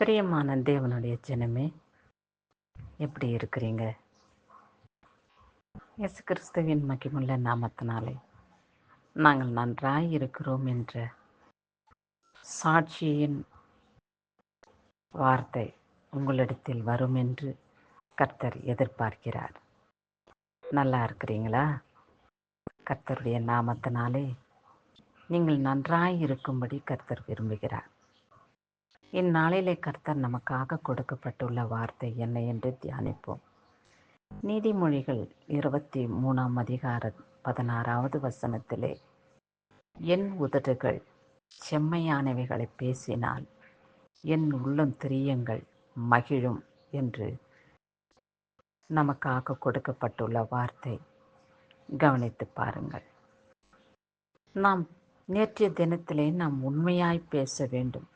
பிரியமான தேவனுடைய ஜனமே எப்படி இருக்கிறீங்க? இயேசு கிறிஸ்துவின் மகிமுள்ள நாமத்தினாலே நாங்கள் நன்றாய் இருக்கிறோம் என்ற சாட்சியின் வார்த்தை உங்களிடத்தில் வரும் என்று கர்த்தர் எதிர்பார்க்கிறார். நல்லா இருக்கிறீங்களா? கர்த்தருடைய நாமத்தினாலே நீங்கள் நன்றாய் இருக்கும்படி கர்த்தர் விரும்புகிறார். இந்நாளிலே கர்த்தர் நமக்காக கொடுக்கப்பட்டுள்ள வார்த்தை என்ன என்று தியானிப்போம். நீதிமொழிகள் இருபத்தி மூணாம் அதிகார பதினாறாவது வசனத்திலே என் உதடுகள் செம்மையானவைகளை பேசினால் என் உள்ளம் திரியங்கள் மகிழும் என்று நமக்காக கொடுக்கப்பட்டுள்ள வார்த்தை. கவனித்து பாருங்கள். நாம் நேற்றைய தினத்திலே நாம் உண்மையாய் பேச வேண்டும்.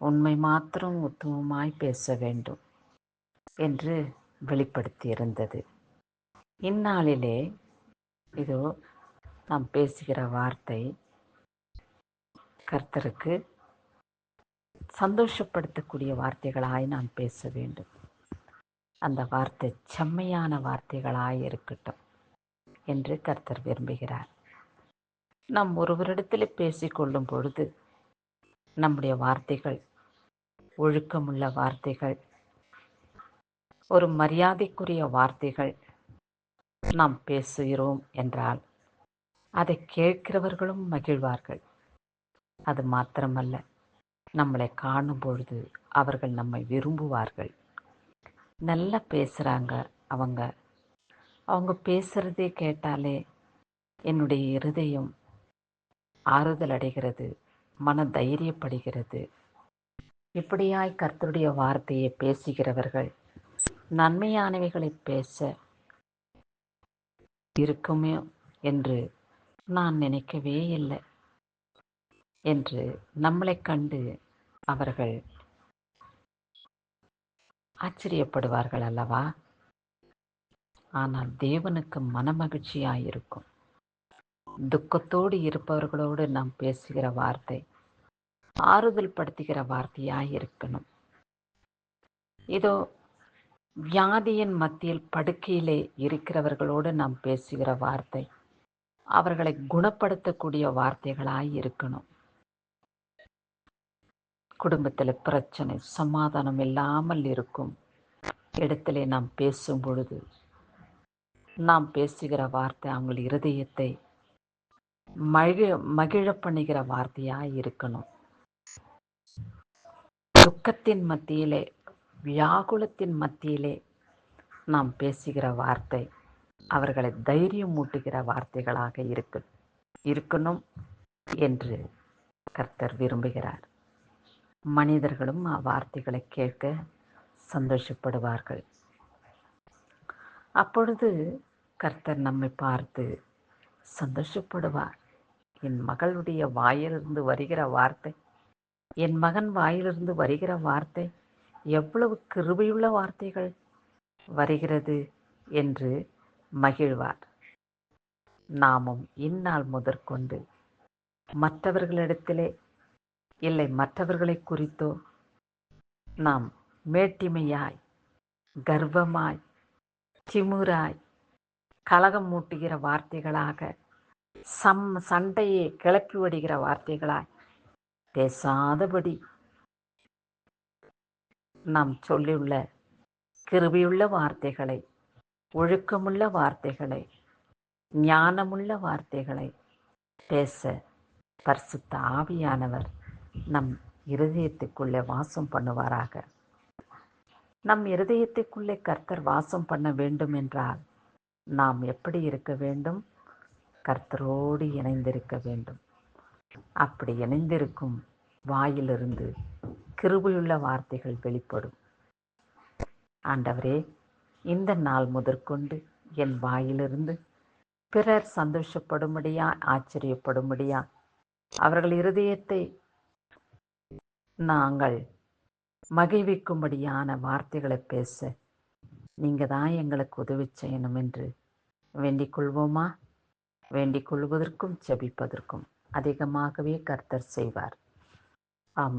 உண்மை மாத்திரம் உத்தமமாய் பேச வேண்டும் என்று வெளிப்படுத்தியிருந்தது. இந்நாளிலே இதோ நாம் பேசுகிற வார்த்தை கர்த்தருக்கு சந்தோஷப்படுத்தக்கூடிய வார்த்தைகளாய் நாம் பேச வேண்டும். அந்த வார்த்தை செம்மையான வார்த்தைகளாய் இருக்கட்டும் என்று கர்த்தர் விரும்புகிறார். நாம் ஒருவரிடத்தில் பேசிக்கொள்ளும் பொழுது நம்முடைய வார்த்தைகள் ஒழுக்கமுள்ள வார்த்தைகள் ஒரு மரியாதைக்குரிய வார்த்தைகள் நாம் பேசுகிறோம் என்றால் அதை கேட்கிறவர்களும் மகிழ்வார்கள். அது மாத்திரமல்ல நம்மளை காணும் பொழுது அவர்கள் நம்மை விரும்புவார்கள். நல்லா பேசுகிறாங்க அவங்க. அவங்க பேசுகிறதே கேட்டாலே என்னுடைய இருதயம் ஆறுதல் அடைகிறது. மன தைரியப்படுகிறது இப்படியாய் கர்த்தருடைய வார்த்தையை பேசுகிறவர்கள் நன்மையானவைகளை பேச இருக்குமே என்று நான் நினைக்கவே இல்லை என்று நம்மளை கண்டு அவர்கள் ஆச்சரியப்படுவார்கள் அல்லவா? ஆனால் தேவனுக்கு மனமகிழ்ச்சியாயிருக்கும். துக்கத்தோடு இருப்பவர்களோடு நாம் பேசுகிற வார்த்தை ஆறுதல் படுத்துகிற வார்த்தையாக இருக்கணும். இதோ வியாதியின் மத்தியில் படுக்கையிலே இருக்கிறவர்களோடு நாம் பேசுகிற வார்த்தை அவர்களை குணப்படுத்தக்கூடிய வார்த்தைகளாய் இருக்கணும். குடும்பத்தில் பிரச்சனை சமாதானம் இல்லாமல் இருக்கும் இடத்திலே நாம் பேசும் பொழுது நாம் பேசுகிற வார்த்தை அவங்கள் இருதயத்தை மகிழ மகிழ பண்ணுகிற வார்த்தையாய் இருக்கணும். துக்கத்தின் மத்தியிலே வியாகுலத்தின் மத்தியிலே நாம் பேசுகிற வார்த்தை அவர்களை தைரியம் மூட்டுகிற வார்த்தைகளாக இருக்கு இருக்கணும் என்று கர்த்தர் விரும்புகிறார். மனிதர்களும் அவ்வார்த்தைகளை கேட்க சந்தோஷப்படுவார்கள். அப்பொழுது கர்த்தர் நம்மை பார்த்து சந்தோஷப்படுவார். என் மகளுடைய வாயிலிருந்து வருகிற வார்த்தை என் மகன் வாயிலிருந்து வருகிற வார்த்தை எவ்வளவு கிருபையுள்ள வார்த்தைகள் வருகிறது என்று மகிழ்வார். நாமும் இந்நாள் முதற்கொண்டு மற்றவர்களிடத்திலே இல்லை மற்றவர்களை குறித்தோ நாம் மேட்டிமையாய் கர்வமாய் திமுராய் கலகம் மூட்டுகிற வார்த்தைகளாக சம் சண்டையை கிளப்பி விடுகிற வார்த்தைகளாய் பேசாதபடி. நாம் சொல்லியுள்ள கிருபியுள்ள வார்த்தைகளை ஒழுக்கமுள்ள வார்த்தைகளை ஞானமுள்ள வார்த்தைகளை பேச பரிசுத்த ஆவியானவர் நம் இருதயத்துக்குள்ளே வாசம் பண்ணுவாராக. நம் இருதயத்துக்குள்ளே கர்த்தர் வாசம் பண்ண வேண்டும் என்றால் நாம் எப்படி இருக்க வேண்டும்? கர்த்தரோடு இணைந்திருக்க வேண்டும். அப்படி இணைந்திருக்கும் வாயிலிருந்து கிருபையுள்ள வார்த்தைகள் வெளிப்படும். ஆண்டவரே இந்த நாள் முதற்கொண்டு என் வாயிலிருந்து பிறர் சந்தோஷப்படும்படியா ஆச்சரியப்படும்படியா அவர்கள் இருதயத்தை நாங்கள் மகிழ்விக்கும்படியான வார்த்தைகளை பேச நீங்கள் தான் எங்களுக்கு உதவி செய்யணும் என்று வேண்டிக் கொள்வோமா? வேண்டிக் கொள்வதற்கும் ஜபிப்பதற்கும் அதிகமாகவே கர்த்தர் செய்வார். ஆமை